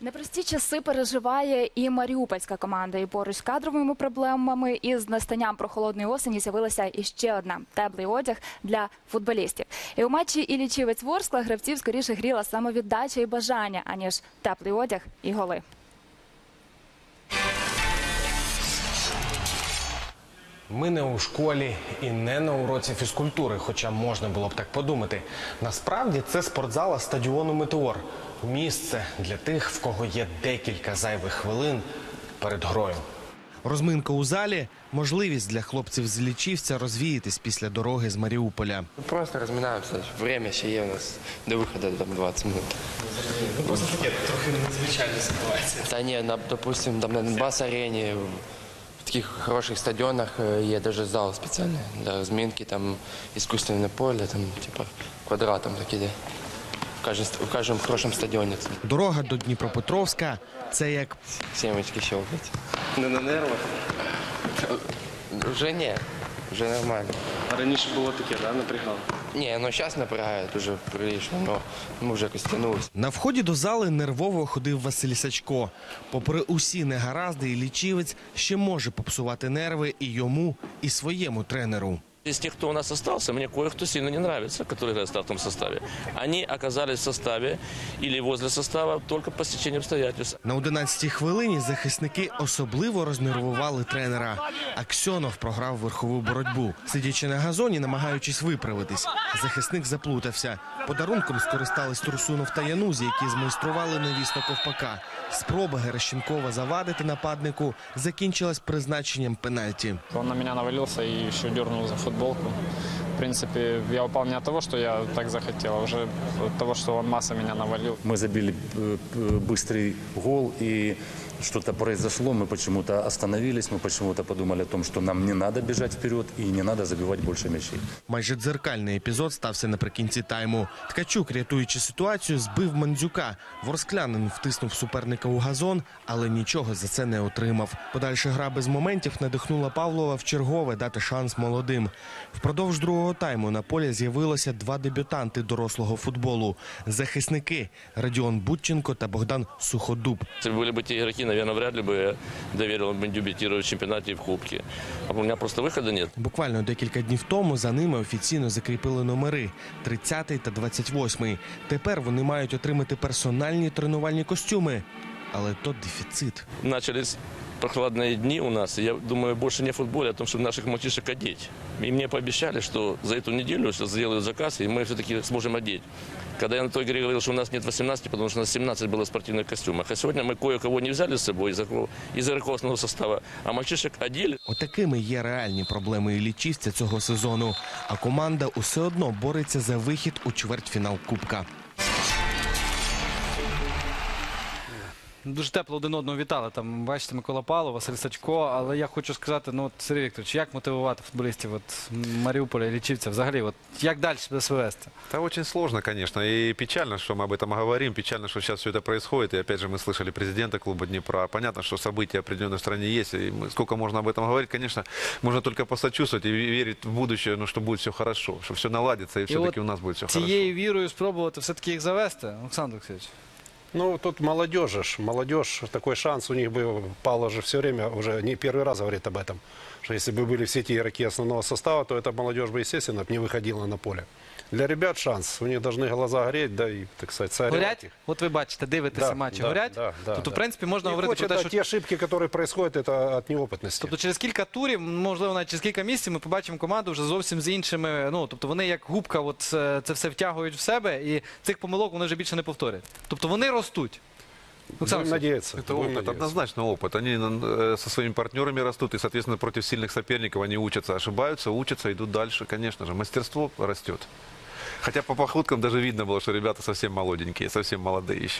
Непрості часи переживає і маріупольська команда. І поруч з кадровими проблемами і з настанням прохолодної осені з'явилася іще одна теплий одяг для футболістів. І у матчі Ілічівець Ворскла гравців скоріше гріла самовіддача і бажання, аніж теплий одяг і голи. Ми не у школі і не на уроці фізкультури, хоча можна було б так подумати. Насправді це спортзала стадіону Метеор. Місце для тих, в кого є декілька зайвих хвилин перед грою. Розминка у залі можливість для хлопців з лічівця розвіятись після дороги з Маріуполя. Ну, Просто розминаємося. Время ще є у нас до виходу там 20 минут. Просто таке трохи незвичайна ситуація. Та ні, на, допустим, там на Донбас-арені, в таких хороших стадіонах е, є навіть зал спеціальний для розминки, там іскусственне поле, там, типа, квадратом так іде. В кожному, хорошому стадіоні це Дорога до Дніпропетровська це як сімечки щелкать. Не на нервах? Вже ні, вже нормально. А раніше було таке, да, напрягало? Ні, ну зараз напрягає дуже прилично, але ми вже якось тянулися. На вході до зали нервово ходив Василь Сачко. Попри усі негаразди, і лічівець ще може попсувати нерви і йому, і своєму тренеру. Из тех, кто у нас остался, мне кое-кто сильно не нравится, который играет в стартовом составе. Они оказались в составе или возле состава только по стечению обстоятельств. На 11-й хвилині захисники особливо рознервували тренера. Аксьонов програв верхову боротьбу. Сидячи на газоні, намагаючись виправитись, захисник заплутався. Подарунком скористались Турсунов та Янузі, які змайстрували навісно ковпака. Спроба Геращенкова завадити нападнику закінчилась призначенням пенальті. Он на меня навалился и еще дернул за футболку. В принципе, я упал не от того, что я так захотел, а уже от того, что он масса меня навалил. Мы забили э, э, быстрый гол, и что-то произошло. Мы почему-то остановились, мы почему-то подумали о том, что нам не надо бежать вперед и не надо забивать больше мячей. Майже дзеркальний епізод стався наприкінці тайму. Ткачук, рятуючи ситуацію, збив Мандзюка. Ворсклянин втиснув суперника у газон, але нічого за це не отримав. Подальша гра без моментів надихнула Павлова в чергове дати шанс молодим. Впродовж другого тайму на полі з'явилося два дебютанти дорослого футболу: захисники Радіон Будченко та Богдан Суходуб. Если бы были бы те игроки, наверное, вряд ли бы доверил бы дебютировать в чемпионате и в Кубке. А у меня просто выхода нет. Буквально декілька днів тому за ними офіційно закріпили номери 30 та 28. Тепер вони мають отримати персональні тренувальні костюми Але то дефіцит. Начались прохладные дни у нас, и я думаю больше не о футболе, а о том, чтобы наших мальчишек одеть. И мне пообещали, что за эту неделю сейчас сделают заказ, и мы все-таки сможем одеть. Когда я на той игре говорил, что у нас нет 18, потому что у нас 17 было в спортивных костюмах. А сегодня мы кое-кого не взяли с собой из игроков- из игроков основного состава, а мальчишек одели. Отакими є реальні проблеми лічівця цього сезону. А команда усе одно бореться за вихід у чвертьфінал Кубка. Дуже тепло один одного вітали. Там бачите Микола Павлов, Василь Сачко. Але я хочу сказати, ну от Сергій Вікторович, як мотивувати футболістів от Маріуполя, Лічівця, взагалі, от як далі себе себе вести? Да, очень сложно, конечно. И печально, что мы об этом говорим. Печально, что сейчас все это происходит. И опять же, мы слышали президента клуба Днепра. Понятно, что события определенной в стране есть. И мы- сколько можно об этом говорить, конечно, можно только посочувствовать и верить в будущее, ну, что будет все хорошо, что все наладится и все-таки у нас будет все хорошо. цією вірою спробувати все-таки їх завести, Олександр Олексійович. Ну, тут молодежь, ж, молодежь, такой шанс у них был. Павло же все время уже не первый раз говорит об этом, что если бы были все эти игроки основного состава, то эта молодежь бы, естественно, б не выходила на поле. Для ребят шанс, у них должны глаза гореть, да и, так сказать, соревновать Горять? их. От ви бачите, дивитеся Да, матчі, да, горять? да, да, тобто, в да. принципі, можна Не говорити хочет, про те, а що те ошибки, которые происходят, это от неопытности. Тобто через кілька турів, можливо, навіть через кілька місяців ми побачимо команду вже зовсім з іншими. Ну тобто вони як губка, от е, це все втягують в себе, і цих помилок вони вже більше не повторять. Тобто вони ростуть. Олександр Будем Олексійович. надеяться. Это будем опыт, надеяться. однозначно опыт. Они э, со своими партнерами растут, и, соответственно, против сильных соперников они учатся, ошибаются, учатся, идут дальше, конечно же. Мастерство растет. Хотя по походкам даже видно было, что ребята совсем молоденькие, совсем молодые еще.